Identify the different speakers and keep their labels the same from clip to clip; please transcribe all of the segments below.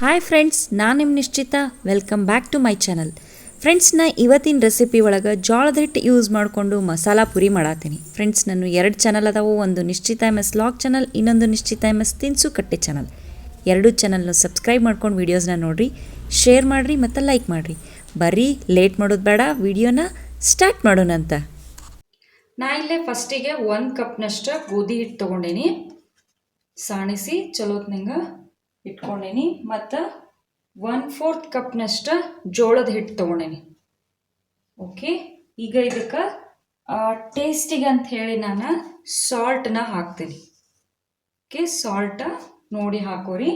Speaker 1: Hi friends ನಾನು ನಿಮ್ಮ Nishchita. Welcome back to my channel friends ನಾ ಇವತ್ತಿನ ರೆಸಿಪಿ ಒಳಗೆ ಜೋಳದ ಹಿಟ್ಟು ಯೂಸ್ ಮಾಡಿಕೊಂಡು ಮಸಾಲ ಪುರಿ ಮಾಡತ್ತೀನಿ ಫ್ರೆಂಡ್ಸ್ ನಾನು ಎರಡು ಚಾನಲ್ ಅದಾವು. ಒಂದು ನಿಶ್ಚಿತ ಎಂ ಎಸ್ ಲಾಗ್ ಚಾನಲ್ ಇನ್ನೊಂದು ನಿಶ್ಚಿತ ಎಂ ಎಸ್ ತಿನ್ಸು ಕಟ್ಟೆ ಚಾನಲ್ ಎರಡು ಚಾನಲ್ನ ಸಬ್ಸ್ಕ್ರೈಬ್ ಮಾಡ್ಕೊಂಡು ವೀಡಿಯೋಸ್ನ ನೋಡಿರಿ. ಶೇರ್ ಮಾಡಿರಿ ಮತ್ತು ಲೈಕ್ ಮಾಡಿರಿ. ಬರ್ರಿ ಲೇಟ್ ಮಾಡೋದು ಬೇಡ ವಿಡಿಯೋನ ಸ್ಟಾರ್ಟ್ ಮಾಡೋಣ ಅಂತ.
Speaker 2: ನಾ ಇಲ್ಲೇ ಫಸ್ಟಿಗೆ ಒಂದು ಕಪ್ನಷ್ಟು ಗೋಧಿ ಹಿಟ್ಟು ತೊಗೊಂಡೀನಿ. ಸಾಣಿಸಿ, ಚಲೋತ್ನಂಗ ಇಟ್ಕೊಂಡೇನಿ ಮತ್ತು ಒನ್ ಫೋರ್ತ್ ಕಪ್ನಷ್ಟು ಜೋಳದ ಹಿಟ್ಟು ತೊಗೊಂಡೇನಿ. ಓಕೆ ಈಗ ಇದಕ್ಕೆ ಟೇಸ್ಟಿಗೆ ಅಂತ ಹೇಳಿ ನಾನು ಸಾಲ್ಟನ್ನ ಹಾಕ್ತೀನಿ. ಓಕೆ ಸಾಲ್ಟ ನೋಡಿ ಹಾಕೋರಿ.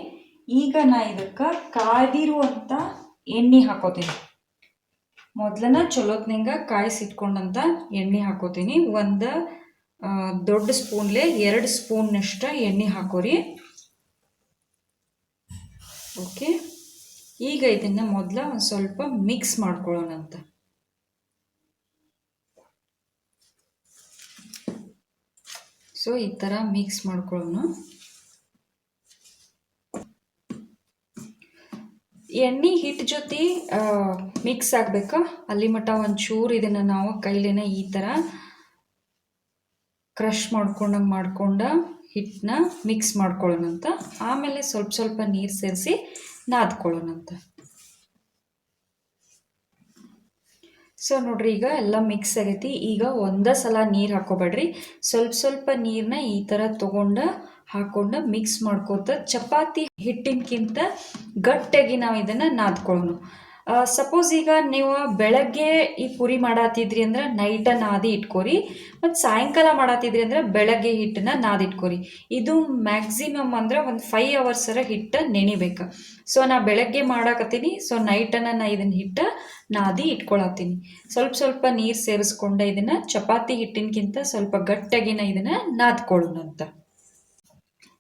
Speaker 2: ಈಗ ನಾ ಇದಕ್ಕೆ ಕಾದಿರುವಂಥ ಎಣ್ಣೆ ಹಾಕೋತೀನಿ. ಮೊದಲನ ಚಲೋತ್ನಿಂಗ ಕಾಯಿಸಿಟ್ಕೊಂಡಂತ ಎಣ್ಣೆ ಹಾಕೋತೀನಿ. ಒಂದು ದೊಡ್ಡ ಸ್ಪೂನ್ಲೆ ಎರಡು ಸ್ಪೂನ್ನಷ್ಟು ಎಣ್ಣೆ ಹಾಕೋರಿ. ಓಕೆ? ಈಗ ಇದನ್ನು ಮೊದಲ ಒಂದು ಸ್ವಲ್ಪ ಮಿಕ್ಸ್ ಮಾಡ್ಕೊಳ್ಳೋಣಂತ. ಸೊ ಈ ಥರ ಮಿಕ್ಸ್ ಮಾಡ್ಕೊಳ್ಳೋಣ. ಎಣ್ಣೆ ಹಿಟ್ಟು ಜೊತೆ ಮಿಕ್ಸ್ ಆಗಬೇಕಾ? ಅಲ್ಲಿ ಮಟ್ಟ ಒಂಚೂರು ಇದನ್ನು ನಾವು ಕೈಲೇನೆ ಈ ಥರ ಕ್ರಷ್ ಮಾಡ್ಕೊಂಡಂಗೆ ಮಾಡ್ಕೊಂಡ ಹಿಟ್ಟನ್ನ ಮಿಕ್ಸ್ ಮಾಡ್ಕೊಳ್ಳೋಣಂತ ಆಮೇಲೆ ಸ್ವಲ್ಪ ಸ್ವಲ್ಪ ನೀರು ಸೇರಿಸಿ ನಾದ್ಕೊಳ್ಳೋಣಂತ ಸೊ ನೋಡ್ರಿ, ಈಗ ಎಲ್ಲ ಮಿಕ್ಸ್ ಆಗೈತಿ. ಈಗ ಒಂದೇ ಸಲ ನೀರು ಹಾಕೋಬೇಡ್ರಿ. ಸ್ವಲ್ಪ ಸ್ವಲ್ಪ ನೀರನ್ನ ಈ ಥರ ತೊಗೊಂಡು ಹಾಕೊಂಡು ಮಿಕ್ಸ್ ಮಾಡ್ಕೋತ ಚಪಾತಿ ಹಿಟ್ಟಿನಕ್ಕಿಂತ ಗಟ್ಟಿಯಾಗಿ ನಾವು ಇದನ್ನು ನಾದ್ಕೊಳ್ಳೋಣ. ಸಪೋಸ್ ಈಗ ನೀವು ಬೆಳಗ್ಗೆ ಈ ಪುರಿ ಮಾಡತ್ತಿದ್ರಿ ಅಂದ್ರೆ ನೈಟ ನಾದಿ ಇಟ್ಕೋರಿ, ಮತ್ತು ಸಾಯಂಕಾಲ ಮಾಡತ್ತಿದ್ರಿ ಅಂದ್ರೆ ಬೆಳಗ್ಗೆ ಹಿಟ್ಟನ್ನ ನಾದಿ ಇಟ್ಕೋರಿ. ಇದು ಮ್ಯಾಕ್ಸಿಮಮ್ ಅಂದ್ರೆ ಒಂದು ಫೈವ್ ಅವರ್ಸರ ಹಿಟ್ಟು ನೆನಿಬೇಕು. ಸೊ ನಾ ಬೆಳಗ್ಗೆ ಮಾಡಾಕತ್ತೀನಿ ಸೊ ನೈಟನ್ನ ನಾ ಇದನ್ನ ಹಿಟ್ಟು ನಾದಿ ಇಟ್ಕೊಳತ್ತೀನಿ. ಸ್ವಲ್ಪ ಸ್ವಲ್ಪ ನೀರು ಸೇರಿಸ್ಕೊಂಡೆ ಇದನ್ನ ಚಪಾತಿ ಹಿಟ್ಟಿನಕ್ಕಿಂತ ಸ್ವಲ್ಪ ಗಟ್ಟಿಯಾಗಿನ ಇದನ್ನ ನಾದ್ಕೊಳ್ಳೋಣಂತ.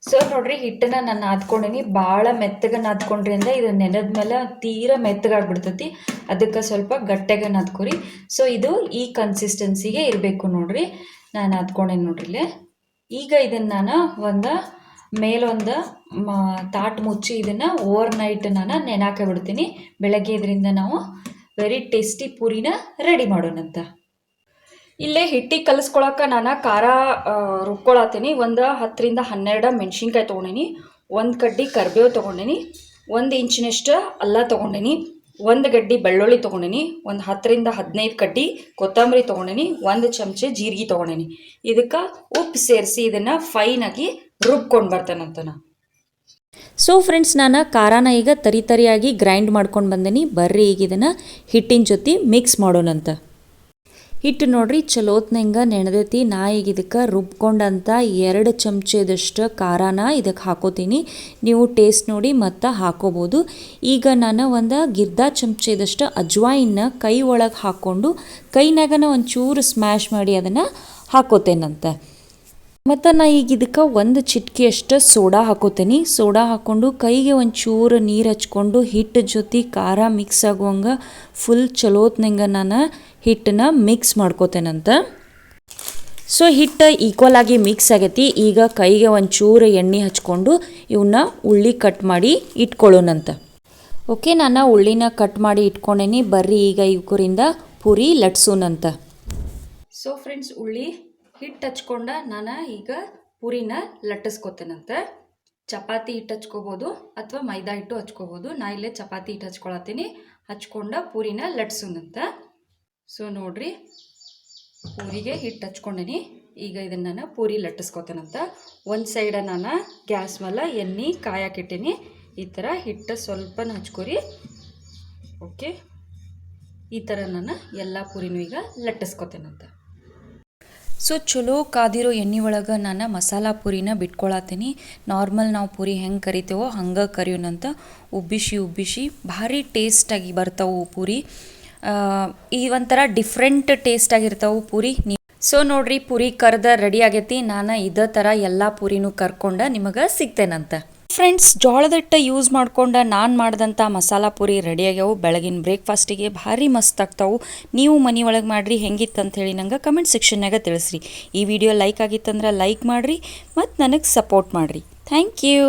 Speaker 2: ಸೊ ನೋಡ್ರಿ, ಹಿಟ್ಟನ್ನ ನಾನು ನಾದ್ಕೊಂಡಿನಿ. ಭಾಳ ಮೆತ್ತಗೆ ನಾದ್ಕೊಂಡ್ರಿ ಅಂದ್ರೆ ಇದು ನೆನೆದ ಮೇಲೆ ತೀರಾ ಮೆತ್ತಗಾಗ್ಬಿಡ್ತೈತಿ ಅದಕ್ಕೆ ಸ್ವಲ್ಪ ಗಟ್ಟಿಗೆ ನಾದ್ಕೊರಿ. ಸೊ ಇದು ಈ ಕನ್ಸಿಸ್ಟೆನ್ಸಿಗೆ ಇರಬೇಕು ನೋಡ್ರಿ. ನಾನು ನಾದ್ಕೊಂಡೇನಿ ನೋಡ್ರಿ ಈಗ ಇದನ್ನ ನಾನು ಒಂದು ಮೇಲೊಂದು ತಾಟ್ ಮುಚ್ಚಿ ಇದನ್ನು ಓವರ್ ನೈಟ್ ನಾನು ನೆನಾಕ ಬಿಡ್ತೀನಿ. ಬೆಳಗ್ಗೆ ಇದರಿಂದ ನಾವು ವೆರಿ ಟೇಸ್ಟಿ ಪೂರಿನ ರೆಡಿ ಮಾಡೋಣಂತ. ಇಲ್ಲೇ ಹಿಟ್ಟಿಗೆ ಕಲಿಸ್ಕೊಳಕ್ಕೆ ನಾನು ಖಾರ ರುಬ್ಕೊಳತ್ತೀನಿ ಒಂದು ಹತ್ತರಿಂದ ಹನ್ನೆರಡು ಮೆಣಸಿನ್ಕಾಯಿ ತೊಗೊಂಡೀನಿ. ಒಂದು ಕಡ್ಡಿ ಕರಿಬೇವು ತೊಗೊಂಡೀನಿ. ಒಂದು ಇಂಚಿನಷ್ಟು ಅಲ್ಲ ತೊಗೊಂಡೀನಿ. ಒಂದು ಗಡ್ಡಿ ಬೆಳ್ಳುಳ್ಳಿ ತೊಗೊಂಡೀನಿ. ಒಂದು ಹತ್ತರಿಂದ ಹದಿನೈದು ಕಡ್ಡಿ ಕೊತ್ತಂಬರಿ ತೊಗೊಂಡೀನಿ. ಒಂದು ಚಮಚ ಜೀರಿಗೆ ತೊಗೊಂಡೀನಿ. ಇದಕ್ಕೆ ಉಪ್ಪು ಸೇರಿಸಿ ಇದನ್ನು ಫೈನಾಗಿ ರುಬ್ಕೊಂಡು ಬರ್ತೇನಂತ ನಾನು
Speaker 1: ಸೊ ಫ್ರೆಂಡ್ಸ್ ನಾನು ಖಾರಾನ ಈಗ ತರಿ ತರಿಯಾಗಿ ಗ್ರೈಂಡ್ ಮಾಡ್ಕೊಂಡು ಬಂದೀನಿ. ಬರ್ರಿ ಈಗ ಇದನ್ನು ಹಿಟ್ಟಿನ ಜೊತೆ ಮಿಕ್ಸ್ ಮಾಡೋಣಂತ. ಹಿಟ್ಟು ನೋಡ್ರಿ ಚಲೋತ್ನಂಗ ನೆನೆದೈತಿ ನಾ ಈಗ ಇದಕ್ಕೆ ರುಬ್ಕೊಂಡಂತ ಎರಡು ಚಮಚದಷ್ಟು ಖಾರಾನ ಇದಕ್ಕೆ ಹಾಕೋತೀನಿ. ನೀವು ಟೇಸ್ಟ್ ನೋಡಿ ಮತ್ತೆ ಹಾಕೋಬೋದು. ಈಗ ನಾನು ಒಂದು ಗಿರ್ದ ಚಮಚದಷ್ಟು ಅಜ್ವಾಯಿನ ಕೈ ಒಳಗೆ ಹಾಕ್ಕೊಂಡು ಕೈನಾಗನ ಒಂಚೂರು ಸ್ಮ್ಯಾಶ್ ಮಾಡಿ ಅದನ್ನು ಹಾಕೋತೇನಂತ. ಮತ್ತು ನಾ ಈಗ ಇದಕ್ಕೆ ಒಂದು ಚಿಟಿಕೆಯಷ್ಟು ಸೋಡಾ ಹಾಕೋತೀನಿ. ಸೋಡಾ ಹಾಕ್ಕೊಂಡು ಕೈಗೆ ಒಂಚೂರು ನೀರು ಹಚ್ಕೊಂಡು ಹಿಟ್ಟು ಜೊತೆ ಖಾರ ಮಿಕ್ಸ್ ಆಗುವಂಗೆ ಫುಲ್ ಚಲೋತ್ನಂಗೆ ನಾನು ಹಿಟ್ಟನ್ನ ಮಿಕ್ಸ್ ಮಾಡ್ಕೋತೇನಂತ. ಸೊ ಹಿಟ್ಟು ಈಕ್ವಲ್ ಆಗಿ ಮಿಕ್ಸ್ ಆಗೈತಿ. ಈಗ ಕೈಗೆ ಒಂಚೂರು ಎಣ್ಣೆ ಹಚ್ಕೊಂಡು ಇವನ್ನ ಉಳ್ಳಿ ಕಟ್ ಮಾಡಿ ಇಟ್ಕೊಳ್ಳೋಣಂತ ಓಕೆ ನಾನು ಉಳ್ಳಿನ ಕಟ್ ಮಾಡಿ ಇಟ್ಕೊಂಡೇನಿ. ಬರ್ರಿ ಈಗ ಇವರಿಂದ ಪೂರಿ ಲಟ್ಸೋಣಂತ
Speaker 2: ಸೊ ಫ್ರೆಂಡ್ಸ್ ಉಳ್ಳಿ ಹಿಟ್ಟು ಹಚ್ಕೊಂಡ ನಾನು ಈಗ ಪುರಿನ ಲಟ್ಟಿಸ್ಕೊತೇನಂತೆ. ಚಪಾತಿ ಹಿಟ್ಟು ಹಚ್ಕೋಬೋದು ಅಥವಾ ಮೈದಾ ಹಿಟ್ಟು ಹಚ್ಕೋಬೋದು. ನಾ ಇಲ್ಲೇ ಚಪಾತಿ ಹಿಟ್ಟು ಹಚ್ಕೊಳತ್ತೀನಿ. ಹಚ್ಕೊಂಡ ಪೂರಿನ ಲಟ್ಸುನಂತ. ಸೊ ನೋಡ್ರಿ, ಪೂರಿಗೆ ಹಿಟ್ಟು ಹಚ್ಕೊಂಡೇನಿ. ಈಗ ಇದನ್ನು ನಾನು ಪೂರಿ ಲಟ್ಟಿಸ್ಕೊತೇನಂತ. ಒಂದು ಸೈಡ ನಾನು ಗ್ಯಾಸ್ ಮೇಲೆ ಎಣ್ಣೆ ಕಾಯಕ್ಕಿಟ್ಟೀನಿ ಈ ಥರ ಹಿಟ್ಟು ಸ್ವಲ್ಪ ಹಚ್ಕೊರಿ. ಓಕೆ ಈ ಥರ ನಾನು ಎಲ್ಲ ಪೂರಿನೂ ಈಗ ಲಟ್ಟಿಸ್ಕೊತೇನಂತ.
Speaker 1: ಸೊ ಚಲೋ ಕಾದಿರೋ ಎಣ್ಣೆ ಒಳಗೆ ನಾನು ಮಸಾಲ ಪೂರಿನ ಬಿಟ್ಕೊಳತ್ತೀನಿ ನಾರ್ಮಲ್ ನಾವು ಪೂರಿ ಹೆಂಗೆ ಕರಿತೇವೋ ಹಂಗೆ ಕರಿಯೋಣಂತ ಉಬ್ಬಿಸಿ ಉಬ್ಬಿಸಿ ಭಾರಿ ಟೇಸ್ಟಾಗಿ ಬರ್ತಾವೆ ಪೂರಿ. ಈ ಒಂಥರ ಡಿಫ್ರೆಂಟ್ ಟೇಸ್ಟ್ ಆಗಿರ್ತಾವೆ ಪೂರಿ ಸೊ ನೋಡ್ರಿ ಪೂರಿ ಕರ್ದ ರೆಡಿ ಆಗೈತಿ. ನಾನು ಇದೇ ಥರ ಎಲ್ಲ ಪೂರಿನೂ ಕರ್ಕೊಂಡು ನಿಮಗೆ ಸಿಗ್ತೇನಂತ. ಫ್ರೆಂಡ್ಸ್ ಜೋಳದ ಹಿಟ್ಟ ಯೂಸ್ ಮಾಡ್ಕೊಂಡು ನಾನು ಮಾಡಿದಂಥ ಮಸಾಲ ಪೂರಿ ರೆಡಿ ಆಗ್ಯಾವು. ಬೆಳಗಿನ ಬ್ರೇಕ್ಫಾಸ್ಟಿಗೆ ಭಾರಿ ಮಸ್ತ್ ಆಗ್ತಾವು. ನೀವು ಮನೆ ಒಳಗೆ ಮಾಡಿರಿ ಹೆಂಗಿತ್ತು ಹೇಳಿ ನಂಗೆ ಕಮೆಂಟ್ ಸೆಕ್ಷನ್ನಾಗ ತಿಳಿಸ್ರಿ. ಈ ವಿಡಿಯೋ ಲೈಕ್ ಆಗಿತ್ತಂದ್ರೆ ಲೈಕ್ ಮಾಡಿರಿ ಮತ್ತು ನನಗೆ ಸಪೋರ್ಟ್ ಮಾಡಿರಿ. Thank you